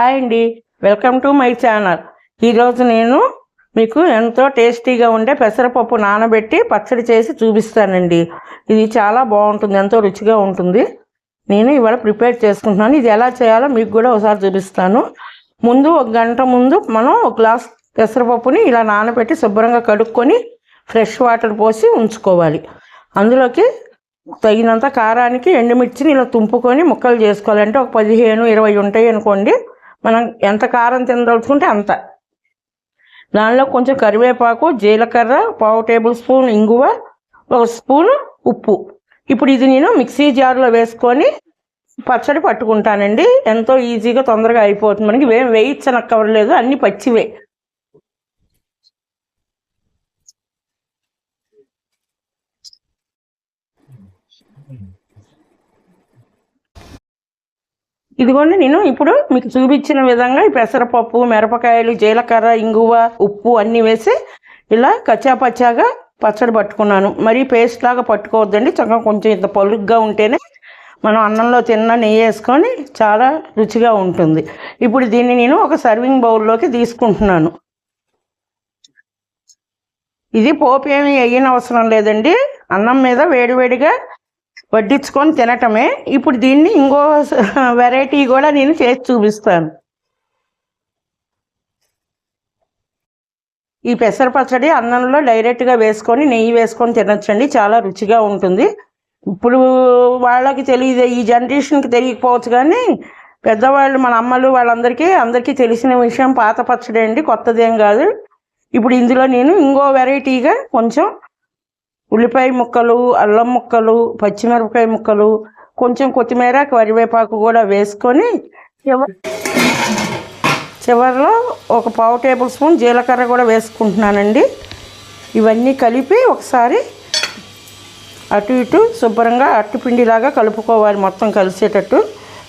Hi అండి. Welcome to my channel. ఈరోజు నేను మీకు ఎంతో టేస్టీగా ఉండే పెసరపప్పు నానబెట్టి పచ్చడి చేసి చూపిస్తానండి. ఇది చాలా బాగుంటుంది ఎంతో రుచిగా ఉంటుంది. నేను ఇవాళ ప్రిపేర్ చేసుకుంటున్నాను. ఇది ఎలా చేయాలో మీకు కూడా ఒకసారి చూపిస్తాను. ముందు ఒక గంట ముందు మనం ఒక గ్లాస్ పెసరపప్పుని ఇలా నానబెట్టి శుభ్రంగా కడుక్కొని ఫ్రెష్ వాటర్ పోసి ఉంచుకోవాలి. అందులోకి తగినంత కారానికి ఎండుమిర్చిని ఇలా తుంపుకొని ముక్కలు చేసుకోవాలంటే ఒక పదిహేను ఇరవై ఉంటాయి అనుకోండి. మనం ఎంత కారం తినదలుచుకుంటే అంత. దానిలో కొంచెం కరివేపాకు జీలకర్ర పావు టేబుల్ స్పూన్ ఇంగువ ఒక స్పూన్ ఉప్పు. ఇప్పుడు ఇది నేను మిక్సీ జార్లో వేసుకొని పచ్చడి పట్టుకుంటానండి. ఎంతో ఈజీగా తొందరగా అయిపోతుంది. మనకి ఏం వేయించనక్కర్లేదు. అన్ని పచ్చివే. ఇదిగోండి నేను ఇప్పుడు మీకు చూపించిన విధంగా ఈ పెసరపప్పు మిరపకాయలు జీలకర్ర ఇంగువ ఉప్పు అన్నీ వేసి ఇలా కచ్చాపచ్చాగా పచ్చడి పట్టుకున్నాను. మరీ పేస్ట్ లాగా పట్టుకోవద్దండి చక్కగా కొంచెం ఇంత పలుగ్గా ఉంటేనే మనం అన్నంలో తిన్న నెయ్యి వేసుకొని చాలా రుచిగా ఉంటుంది. ఇప్పుడు దీన్ని నేను ఒక సర్వింగ్ బౌల్లోకి తీసుకుంటున్నాను. ఇది పోపు ఏమి అయ్యిన అవసరం లేదండి. అన్నం మీద వేడివేడిగా వడ్డించుకొని తినటమే. ఇప్పుడు దీన్ని ఇంకో వెరైటీ కూడా నేను చేసి చూపిస్తాను. ఈ పెసర పచ్చడి అన్నంలో డైరెక్ట్గా వేసుకొని నెయ్యి వేసుకొని తినచ్చండి. చాలా రుచిగా ఉంటుంది. ఇప్పుడు వాళ్ళకి తెలియదు ఈ జనరేషన్కి తెలియకపోవచ్చు కానీ పెద్దవాళ్ళు మన అమ్మలు వాళ్ళందరికీ అందరికీ తెలిసిన విషయం పాత పచ్చడి అండి కొత్తదేం కాదు. ఇప్పుడు ఇందులో నేను ఇంకో వెరైటీగా కొంచెం ఉల్లిపాయ ముక్కలు అల్లం ముక్కలు పచ్చిమిరపకాయ ముక్కలు కొంచెం కొత్తిమీర కరివేపాకు కూడా వేసుకొని చివరిలో ఒక పావు టేబుల్ స్పూన్ జీలకర్ర కూడా వేసుకుంటున్నానండి. ఇవన్నీ కలిపి ఒకసారి అటు ఇటు శుభ్రంగా అట్టుపిండిలాగా కలుపుకోవాలి మొత్తం కలిసేటట్టు.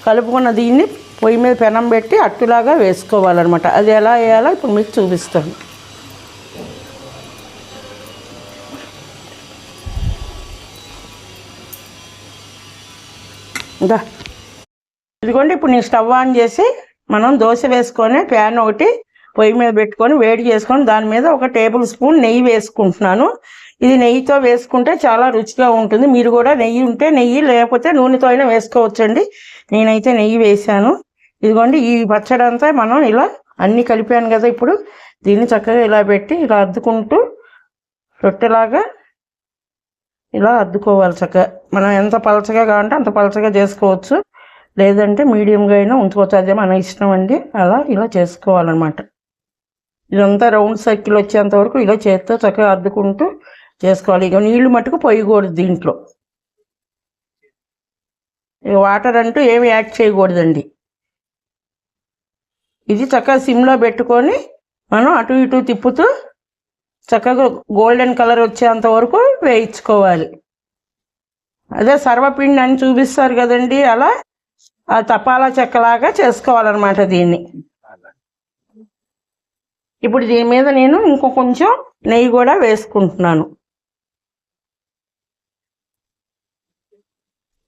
కలుపుకున్న దీన్ని పొయ్యి మీద పెనం పెట్టి అట్టులాగా వేసుకోవాలన్నమాట. అది ఎలా వేయాలో ఇప్పుడు మీకు చూపిస్తాను. ఇంకా ఇదిగోండి ఇప్పుడు నేను స్టవ్ ఆన్ చేసి మనం దోశ వేసుకొని ప్యాన్ ఒకటి పొయ్యి మీద పెట్టుకొని వేడి చేసుకొని దాని మీద ఒక టేబుల్ స్పూన్ నెయ్యి వేసుకుంటున్నాను. ఇది నెయ్యితో వేసుకుంటే చాలా రుచిగా ఉంటుంది. మీరు కూడా నెయ్యి ఉంటే నెయ్యి లేకపోతే నూనెతో అయినా వేసుకోవచ్చండి. నేనైతే నెయ్యి వేసాను ఇదిగోండి ఈ పచ్చడి అంతా మనం ఇలా అన్నీ కలిపాను కదా ఇప్పుడు. దీన్ని చక్కగా ఇలా పెట్టి ఇలా అద్దుకుంటూ రొట్టెలాగా ఇలా అద్దుకోవాలి చక్కగా. మనం ఎంత పలచగా కావాలంటే అంత పలచగా చేసుకోవచ్చు. లేదంటే మీడియంగా అయినా ఉంచుకోవచ్చు. అదే మన ఇష్టం అండి. అలా ఇలా చేసుకోవాలన్నమాట. ఇదంతా రౌండ్ సర్కిల్ వచ్చేంత వరకు ఇలా చేత్తో చక్కగా అద్దుకుంటూ చేసుకోవాలి. ఇక నీళ్ళు మట్టుకు పోయకూడదు దీంట్లో. వాటర్ అంటూ ఏమి యాడ్ చేయకూడదండి. ఇది చక్కగా సిమ్లో పెట్టుకొని మనం అటు ఇటు తిప్పుతూ చక్కగా గోల్డెన్ కలర్ వచ్చేంత వరకు వేయించుకోవాలి. అదే సర్వపిండి అని చూపిస్తారు కదండి అలా ఆ తపాలా చెక్కలాగా చేసుకోవాలన్నమాట దీన్ని. ఇప్పుడు దీని మీద నేను ఇంకో కొంచెం నెయ్యి కూడా వేసుకుంటున్నాను.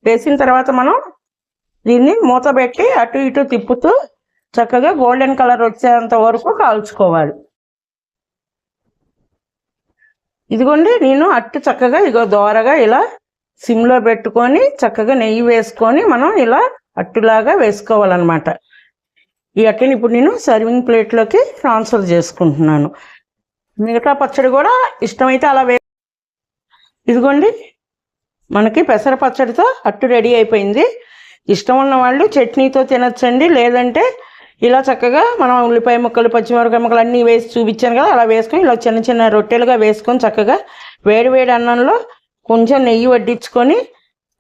వేసిన తర్వాత మనం దీన్ని మూత పెట్టి అటు ఇటు తిప్పుతూ చక్కగా గోల్డెన్ కలర్ వచ్చేంత వరకు కాల్చుకోవాలి. ఇదిగోండి నేను అట్టు చక్కగా ఇగో దోరగా ఇలా సిమ్లో పెట్టుకొని చక్కగా నెయ్యి వేసుకొని మనం ఇలా అట్టులాగా వేసుకోవాలన్నమాట. ఈ అట్టని ఇప్పుడు నేను సర్వింగ్ ప్లేట్లోకి ట్రాన్స్ఫర్ చేసుకుంటున్నాను. మిగతా పచ్చడి కూడా ఇష్టమైతే అలా వే ఇదిగోండి. మనకి పెసర పచ్చడితో అట్టు రెడీ అయిపోయింది. ఇష్టం ఉన్న వాళ్ళు చట్నీతో తినచ్చండి. లేదంటే ఇలా చక్కగా మనం ఉల్లిపాయ ముక్కలు పచ్చిమిరపకాయ ముక్కలు అన్నీ వేసి చూపించాను కదా అలా వేసుకొని ఇలా చిన్న చిన్న రొట్టెలుగా వేసుకొని చక్కగా వేడి వేడి అన్నంలో కొంచెం నెయ్యి వడ్డించుకొని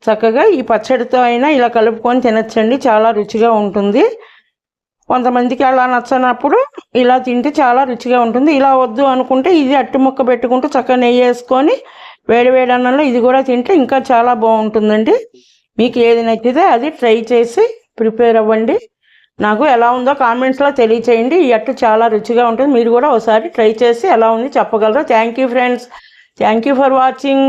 చక్కగా ఈ పచ్చడితో అయినా ఇలా కలుపుకొని తినచ్చండి. చాలా రుచిగా ఉంటుంది. కొంతమందికి అలా నచ్చనప్పుడు ఇలా తింటే చాలా రుచిగా ఉంటుంది. ఇలా వద్దు అనుకుంటే ఇది అట్టి ముక్క పెట్టుకుంటూ చక్కగా నెయ్యి వేసుకొని వేడి వేడి అన్నంలో ఇది కూడా తింటే ఇంకా చాలా బాగుంటుందండి. మీకు ఏది నచ్చితే అది ట్రై చేసి ప్రిపేర్ అవ్వండి. నాకు ఎలా ఉందో కామెంట్స్లో తెలియచేయండి. ఈ అట్టు చాలా రుచిగా ఉంటుంది. మీరు కూడా ఒకసారి ట్రై చేసి ఎలా ఉంది చెప్పగలరు. Thank you friends. Thank you for watching.